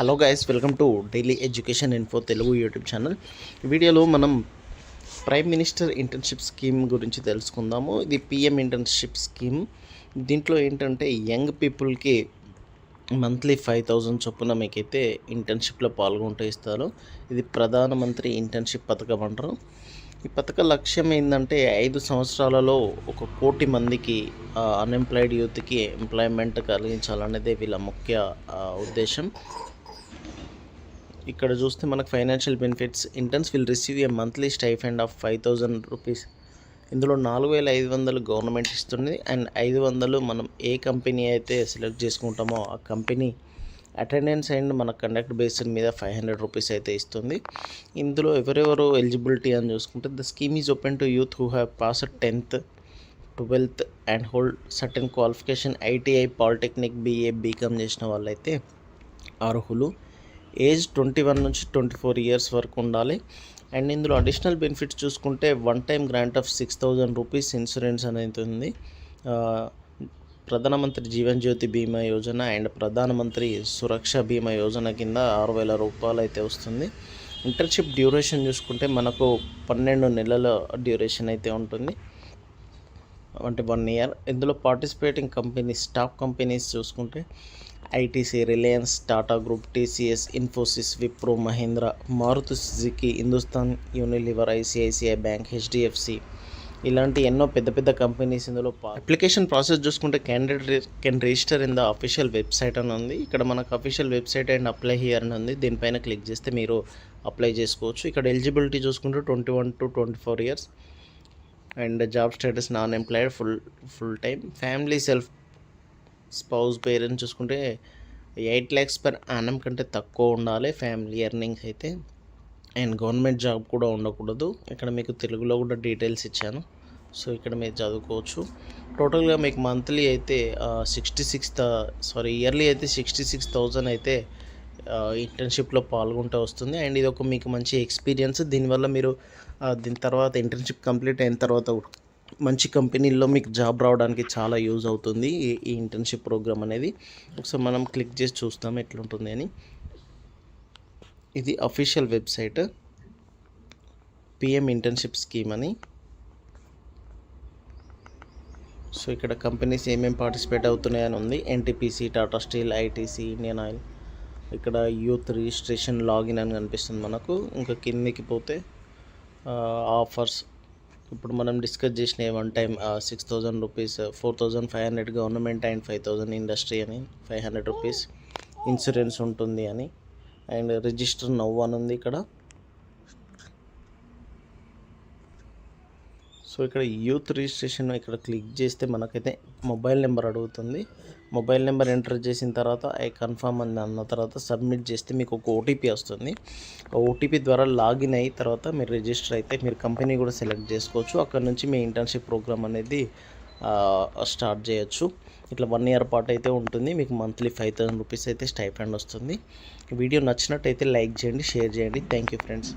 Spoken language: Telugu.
Hello guys welcome to daily education info Telugu YouTube channel వీడియోలో మనం ప్రైమ్ మినిస్టర్ ఇంటర్న్షిప్ స్కీమ్ గురించి తెలుసుకుందాము. ఇది పిఎం ఇంటర్న్షిప్ స్కీమ్ దీంట్లో ఏంటంటే యంగ్ పీపుల్కి మంత్లీ ఫైవ్ థౌజండ్ చొప్పున మీకైతే ఇంటర్న్షిప్లో పాల్గొంటూ ఇస్తారు. ఇది ప్రధానమంత్రి ఇంటర్న్షిప్ పథకం అంటారు. ఈ పథక లక్ష్యం ఏంటంటే ఐదు సంవత్సరాలలో ఒక కోటి మందికి అన్ఎంప్లాయిడ్ యూత్కి ఎంప్లాయ్మెంట్ కలిగించాలనేదే వీళ్ళ ముఖ్య ఉద్దేశం. ఇక్కడ చూస్తే మనకు financial benefits interns will receive a monthly stipend of five thousand rupees ఇందులో నాలుగు వేల ఐదు వందలు గవర్నమెంట్ ఇస్తుంది. అండ్ ఐదు వందలు మనం ఏ కంపెనీ అయితే సెలెక్ట్ చేసుకుంటామో ఆ కంపెనీ అటెండెన్స్ అండ్ మన కండక్ట్ బేసిన్ మీద ఫైవ్ హండ్రెడ్ రూపీస్ అయితే ఇస్తుంది. ఇందులో ఎవరెవరు ఎలిజిబిలిటీ అని చూసుకుంటే the scheme is open to youth who have pass tenth twelfth and hold certain qualification ITI polytechnic BA BCom చేసిన వాళ్ళైతే అర్హులు. ఏజ్ ట్వంటీ వన్ నుంచి ట్వంటీ ఫోర్ ఇయర్స్ వరకు ఉండాలి. అండ్ ఇందులో అడిషనల్ బెనిఫిట్స్ చూసుకుంటే one time grant of six thousand rupees insurance అనేది ఉంది. ప్రధానమంత్రి జీవన్ జ్యోతి బీమా యోజన అండ్ ప్రధానమంత్రి సురక్ష బీమా యోజన కింద ఆరు వేల రూపాయలు అయితే వస్తుంది. ఇంటర్న్షిప్ డ్యూరేషన్ చూసుకుంటే మనకు పన్నెండు నెలల డ్యూరేషన్ అయితే ఉంటుంది. అంటే వన్ ఇయర్. ఇందులో పార్టిసిపేటింగ్ కంపెనీస్ టాప్ కంపెనీస్ చూసుకుంటే ITC Reliance Tata group TCS Infosys Wipro Mahindra Maruti Suzuki Hindustan Unilever ICICI bank HDFC ఇలాంటి ఎన్నో పెద్ద పెద్ద కంపెనీస్ ఇందులో అప్లికేషన్ ప్రాసెస్ చూసుకుంటే candidate can register in the official website అని ఉంది. ఇక్కడ మనకు official website and apply here అని ఉంది. దీనిపైన క్లిక్ చేస్తే మీరు అప్లై చేసుకోవచ్చు. ఇక్కడ ఎలిజిబిలిటీ చూసుకుంటే twenty one to twenty four years and job status non employed full full time family self spouse parents చూసుకుంటే ఎయిట్ ల్యాక్స్ పర్ యానం కంటే తక్కువ ఉండాలి ఫ్యామిలీ ఎర్నింగ్స్ అయితే. అండ్ గవర్నమెంట్ జాబ్ కూడా ఉండకూడదు. ఇక్కడ మీకు తెలుగులో కూడా డీటెయిల్స్ ఇచ్చాను. సో ఇక్కడ మీరు చదువుకోవచ్చు. టోటల్గా మీకు మంత్లీ అయితే సిక్స్టీ సిక్స్ సారీ ఇయర్లీ అయితే సిక్స్టీ సిక్స్ థౌజండ్ అయితే ఇంటర్న్షిప్లో పాల్గొంటూ వస్తుంది. అండ్ ఇది ఒక మీకు మంచి ఎక్స్పీరియన్స్ దీనివల్ల మీరు దీని తర్వాత ఇంటర్న్షిప్ కంప్లీట్ అయిన తర్వాత మంచి కంపెనీల్లో మీకు జాబ్ రావడానికి చాలా యూజ్ అవుతుంది ఈ ఈ ఇంటర్న్షిప్ ప్రోగ్రామ్ అనేది. ఒకసారి మనం క్లిక్ చేసి చూస్తాం ఎట్లుంటుంది అని. ఇది official website PM internship scheme అని. సో ఇక్కడ కంపెనీస్ ఏమేమి పార్టిసిపేట్ అవుతున్నాయని ఉంది. NTPC Tata steel ITC Indian oil ఇక్కడ యూత్ రిజిస్ట్రేషన్ లాగిన్ అని కనిపిస్తుంది మనకు. ఇంకా కిందికి పోతే ఆఫర్స్. ఇప్పుడు మనం డిస్కస్ చేసిన one time six thousand rupees four thousand five hundred government and five thousand industry అని ఫైవ్ హండ్రెడ్ రూపీస్ ఇన్సూరెన్స్ ఉంటుంది అని. అండ్ రిజిస్టర్ నవ్వు అని ఉంది ఇక్కడ. సో ఇక్కడ యూత్ రిజిస్ట్రేషన్ ఇక్కడ క్లిక్ చేస్తే మనకైతే మొబైల్ నెంబర్ అడుగుతుంది. మొబైల్ నెంబర్ ఎంటర్ చేసిన తర్వాత ఐ కన్ఫర్మ్ అని అన్న తర్వాత సబ్మిట్ చేస్తే మీకు ఒక ఓటీపీ వస్తుంది. ఆ ఓటీపీ ద్వారా లాగిన్ అయిన తర్వాత మీరు రిజిస్టర్ అయితే మీరు కంపెనీ కూడా సెలెక్ట్ చేసుకోవచ్చు. అక్కడ నుంచి మీ ఇంటర్న్షిప్ ప్రోగ్రామ్ అనేది స్టార్ట్ చేయొచ్చు. ఇట్లా వన్ ఇయర్ పాటు అయితే ఉంటుంది. మీకు మంత్లీ ఫైవ్ థౌసండ్ రూపీస్ అయితే స్టైఫండ్ వస్తుంది. వీడియో నచ్చినట్టయితే లైక్ చేయండి షేర్ చేయండి. Thank you friends.